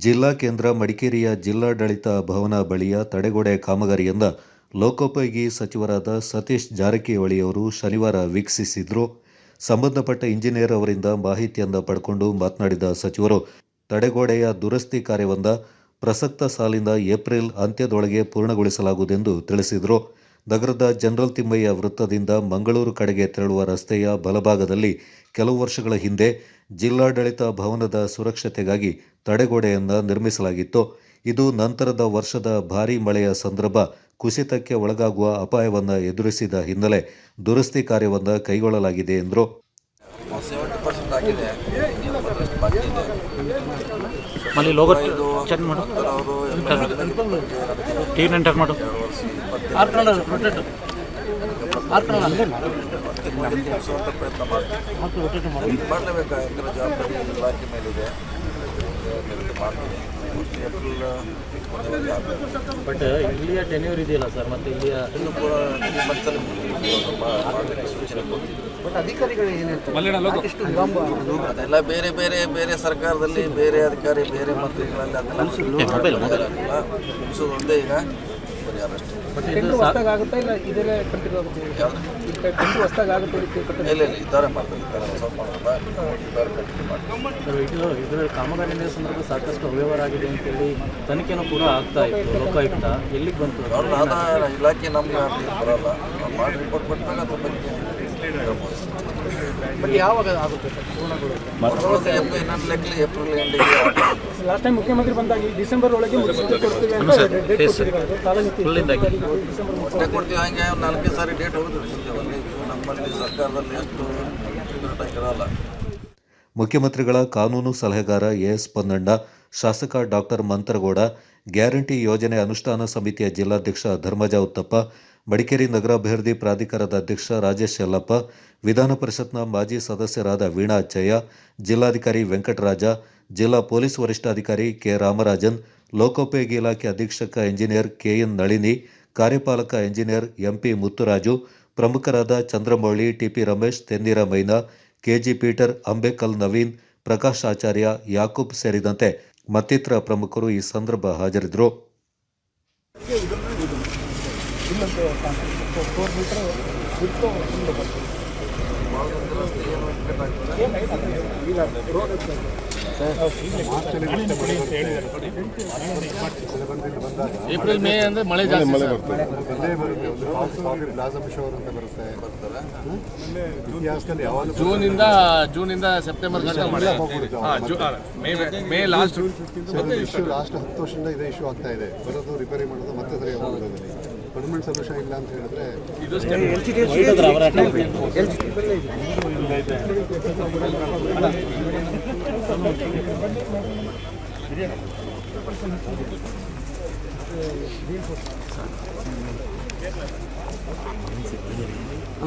ಜಿಲ್ಲಾ ಕೇಂದ್ರ ಮಡಿಕೇರಿಯ ಜಿಲ್ಲಾಡಳಿತ ಭವನ ಬಳಿಯ ತಡೆಗೋಡೆ ಕಾಮಗಾರಿಯಿಂದ ಲೋಕೋಪಯೋಗಿ ಸಚಿವರಾದ ಸತೀಶ್ ಜಾರಕಿಹೊಳಿಯವರು ಶನಿವಾರ ವೀಕ್ಷಿಸಿದ್ರು. ಸಂಬಂಧಪಟ್ಟ ಇಂಜಿನಿಯರ್ ಅವರಿಂದ ಮಾಹಿತಿಯನ್ನ ಪಡ್ಕೊಂಡು ಮಾತನಾಡಿದ ಸಚಿವರು, ತಡೆಗೋಡೆಯ ದುರಸ್ತಿ ಕಾರ್ಯವೊಂದ ಪ್ರಸಕ್ತ ಸಾಲಿನ ಏಪ್ರಿಲ್ ಅಂತ್ಯದೊಳಗೆ ಪೂರ್ಣಗೊಳಿಸಲಾಗುವುದೆಂದು ತಿಳಿಸಿದರು. ನಗರದ ಜನರಲ್ ತಿಮ್ಮಯ್ಯ ವೃತ್ತದಿಂದ ಮಂಗಳೂರು ಕಡೆಗೆ ತೆರಳುವ ರಸ್ತೆಯ ಬಲಭಾಗದಲ್ಲಿ ಕೆಲವು ವರ್ಷಗಳ ಹಿಂದೆ ಜಿಲ್ಲಾಡಳಿತ ಭವನದ ಸುರಕ್ಷತೆಗಾಗಿ ತಡೆಗೋಡೆಯನ್ನು ನಿರ್ಮಿಸಲಾಗಿತ್ತು. ಇದು ನಂತರದ ವರ್ಷದ ಭಾರೀ ಮಳೆಯ ಸಂದರ್ಭ ಕುಸಿತಕ್ಕೆ ಒಳಗಾಗುವ ಅಪಾಯವನ್ನು ಎದುರಿಸಿದ ಹಿನ್ನೆಲೆ ದುರಸ್ತಿ ಕಾರ್ಯವನ್ನು ಕೈಗೊಳ್ಳಲಾಗಿದೆ ಎಂದರು. ಪ್ರಯತ್ನ ಜವಾಬ್ದಾರಿ ಇಲಾಖೆ ಮೇಲಿದೆ. ಬಟ್ ಇಲ್ಲಿಯ ಟೆನ್ಯೂರ್ ಇದೆಯಲ್ಲ ಸರ್ ಮತ್ತೆ ಇಲ್ಲಿಯ ಇನ್ನು ಕೂಡ ಸೂಚನೆ ಬಟ್ ಅಧಿಕಾರಿಗಳು ಅದೆಲ್ಲ ಬೇರೆ ಬೇರೆ ಬೇರೆ ಸರ್ಕಾರದಲ್ಲಿ ಬೇರೆ ಅಧಿಕಾರಿ ಬೇರೆ ಮಂತ್ರಿಗಳಲ್ಲಿ ಅದೆಲ್ಲ ಮುಗಿಸೋದು ಒಂದೇ ಈಗ. ಪರಿಹಾರ ಅಷ್ಟೇ ಆಗುತ್ತಾ ಇಲ್ಲ ಇಲ್ಲ ಇದ್ದಾರೆ ಮಾಡ್ತಾರೆ ಇದ್ದಾರೆ ಹೊಸ ಮಾಡೋದ ಇದ್ದಾರೆ ಕಂಟಿನ್ಯೂ ಮಾಡ್ತಾರೆ ಇದರ ಕಾಮಗಾರಿ ನಡೆಯೋ ಸಂದರ್ಭ ಸಾಕಷ್ಟು ಅವ್ಯವಹಾರ ಆಗಿದೆ ಅಂತ ಹೇಳಿ ತನಿಖೆನೂ ಕೂಡ ಆಗ್ತಾ ಇತ್ತು ಲೋಕಾಯುಕ್ತ. ಎಲ್ಲಿಗೆ ಬಂತು? ಅದು? ಅವ್ರನ್ನ ಆದ ಇಲಾಖೆ ನಮ್ಗೆ ಬರಲ್ಲ ಬರೋಲ್ಲ. ನಾವು ಮಾಡಿ ರಿಪೋರ್ಟ್ ಕೊಟ್ಟಾಗ ಅದ್ರ ಬಗ್ಗೆ ಹೇಳ್ಬೋದು. ಬಟ್ ಯಾವಾಗ ಆಗುತ್ತೆ ಸರ್ ಪೂರ್ಣಗೊಳ್ಳುತ್ತೆ ಭರವಸೆ ಏಪ್ರಿಲ್ ಎಂಡಿಗೆ ಲಾಸ್ಟ್ ಟೈಮ್ ಮುಖ್ಯಮಂತ್ರಿ ಬಂದಾಗ ಈ ಡಿಸೆಂಬರ್ ಒಳಗೆ ಕೊಡ್ತೀವಿ ಅಂತ ಡೇಟ್ ಕೊಡ್ತೀವಿ ಹಂಗೆ ಒಂದು ಸಾರಿ ಡೇಟ್ ಹೋಗಿದ್ರು ನಮ್ಮಲ್ಲಿ ಸರ್ಕಾರದಲ್ಲಿ ಎಷ್ಟು ಇರಲ್ಲ. ಮುಖ್ಯಮಂತ್ರಿಗಳ ಕಾನೂನು ಸಲಹೆಗಾರ ಎಸ್ ಪೊನ್ನಣ್ಣ ಶಾಸಕ ಡಾಕ್ಟರ್ ಮಂತ್ರಗೌಡ ಗ್ಯಾರಂಟಿ ಯೋಜನೆ ಅನುಷ್ಠಾನ ಸಮಿತಿಯ ಜಿಲ್ಲಾಧ್ಯಕ್ಷ ಧರ್ಮಜಾ ಉತ್ತಪ್ಪ ಮಡಿಕೇರಿ ನಗರಾಭಿವೃದ್ಧಿ ಪ್ರಾಧಿಕಾರದ ಅಧ್ಯಕ್ಷ ರಾಜೇಶ್ ಯಲ್ಲಪ್ಪ, ವಿಧಾನ ಪರಿಷತ್ನ ಮಾಜಿ ಸದಸ್ಯರಾದ ವೀಣಾ ಅಚ್ಚಯ್ಯ, ಜಿಲ್ಲಾಧಿಕಾರಿ ವೆಂಕಟರಾಜ, ಜಿಲ್ಲಾ ಪೊಲೀಸ್ ವರಿಷ್ಠಾಧಿಕಾರಿ ಕೆ ರಾಮರಾಜನ್, ಲೋಕೋಪಯೋಗಿ ಇಲಾಖೆ ಅಧೀಕ್ಷಕ ಎಂಜಿನಿಯರ್ ಕೆಎನ್ ನಳಿನಿ, ಕಾರ್ಯಪಾಲಕ ಎಂಜಿನಿಯರ್ ಎಂಪಿ ಮುತ್ತುರಾಜು, ಪ್ರಮುಖರಾದ Chandramouli, TP Ramesh, Tenneera Maina, KG Peter, Ambekal Naveen, Prakash Acharya, Yakub ಸೇರಿದಂತೆ ಮತ್ತಿತರ ಪ್ರಮುಖರು ಈ ಸಂದರ್ಭ ಹಾಜರಿದ್ದರು. ಫೋರ್ ಮೀಟರ್ ಬಿಟ್ಟು ಮುಂದೆ ಬರ್ತದೆ ಏಪ್ರಿಲ್ ಮೇ ಅಂದ್ರೆ ಮಳೆ ಜಾಸ್ತಿ ಮಳೆ ಬಂದೇ ಬರುತ್ತೆ ಒಂದು ಅಂತ ಬರುತ್ತೆ ಇತಿಹಾಸದಲ್ಲಿ ಯಾವಾಗಲೂ ಜೂನ್ ಇಂದ ಜೂನ್ ಇಂದ ಸೆಪ್ಟೆಂಬರ್ ಗಂಟೆ ಮಳೆ ಮೇ ಮೇ ಲಾಸ್ಟ್ ಇಶ್ಯೂ ಲಾಸ್ಟ್ ಹತ್ತು ವರ್ಷದಿಂದ ಇದೇ ಇಶ್ಯೂ ಆಗ್ತಾ ಇದೆ ಬರೋದು ರಿಪೇರಿ ಮಾಡೋದು ಮತ್ತೆ ಸರಿ ಹೋಗೋದು ಪರ್ಮನೆಂಟ್ ಸೊಲ್ಯೂಷನ್ ಇಲ್ಲ ಅಂತ ಹೇಳಿದ್ರೆ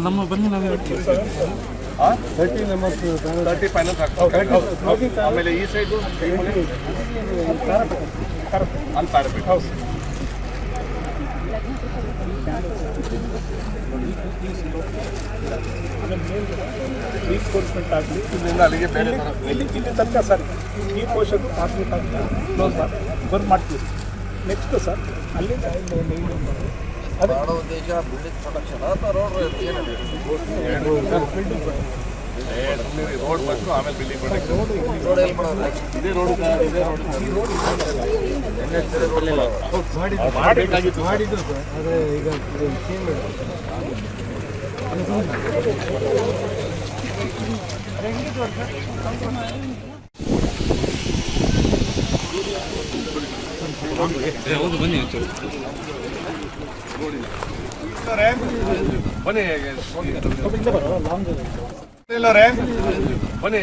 ನಮ್ಮ ಬನ್ನಿ ನಾವು ತರ್ಟಿ ಮೆಂಬರ್ಸ್ ತರ್ಟಿ ಫೈನಲ್ ಆಮೇಲೆ ಈ ಸೈಡು ಅಲ್ಲಿ ಪ್ಯಾರಪೇಟ್ ಹೌದು ರೀನ್ಫೋರ್ಸ್ಮೆಂಟ್ ಆಗಲಿ ಇಲ್ಲಿಂದ ಅಲ್ಲಿಗೆ ಬೇರೆ ಇಲ್ಲಿ ಇಲ್ಲಿ ತನಕ ಸರ್ ಈ ಪೋಷಕರು ಕಾಂಕ್ರೀಟ್ ಅಂತ ಕ್ಲೋಸ್ ಮಾಡಿ ಮಾಡ್ತೀವಿ ನೆಕ್ಸ್ಟ್ ಸರ್ ಅಲ್ಲಿಂದ ಅದೇ ಮಾಡೋ ಉದ್ದೇಶ ಬಿಲ್ಡಿಂಗ್ ಪ್ರೊಡಕ್ಷನ್ ಅಥವಾ ರೋಡ್ ಏನಿದೆ ರೋಡ್ ಬಂತು ಆಮೇಲೆ ಬಿಲ್ಡಿಂಗ್ ಇದೇ ರೋಡ್ ಇದೇ ರೋಡ್ ಮಾಡಬೇಕಾಗಿತ್ತು ಮಾಡಿದ್ದು ಸರ್ ಅದೇ ಈಗ ಚೇಂಜ್ ಬನ್ನಿ ಇಲ್ಲಿಂದ ಬರೋ ಲಾಂಗ್ ಇಲ್ಲ ರೇ ಬನ್ನಿ.